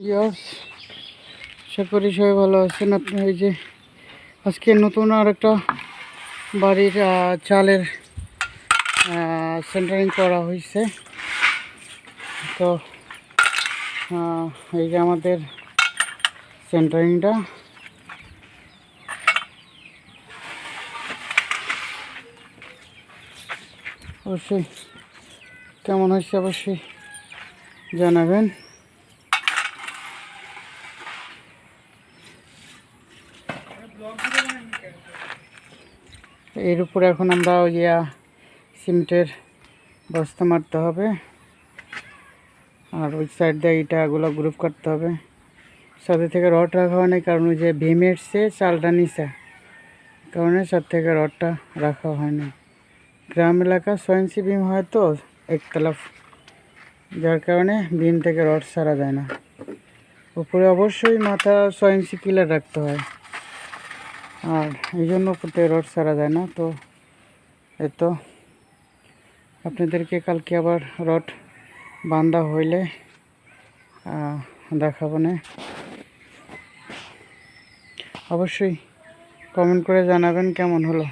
আশা করি সবাই ভালো আছেন। আপনি এই যে আজকে নতুন আর একটা বাড়ির চালের সেন্টারিং করা হয়েছে তো এই যে আমাদের সেন্টারিংটা অবশ্যই কেমন হয়েছে অবশ্যই জানাবেন। এর উপরে এখন আমরা ওই সিমেন্টের বস্তা মারতে হবে। আর ওই সাইড দিয়ে ইটাগুলো গ্রুপ করতে হবে। সাথে থেকে রড রাখা হয় না কারণ ওই যে ভীমের সে চালটা নিচে। কারণে সাথে থেকে রডটা রাখা হয় না গ্রাম এলাকা সয়েন্সি বিম হয় তো একতলা। যার কারণে বিম থেকে রড সারা যায় না। উপরে অবশ্যই মাথা সয়েন্সি কিলার রাখতে হয়। আর এই জন্য উপর থেকে রড সারা যায় না, তো এত আপনাদেরকে কালকে আবার রড বান্ধা হইলে দেখাবো না। অবশ্যই কমেন্ট করে জানাবেন কেমন হলো।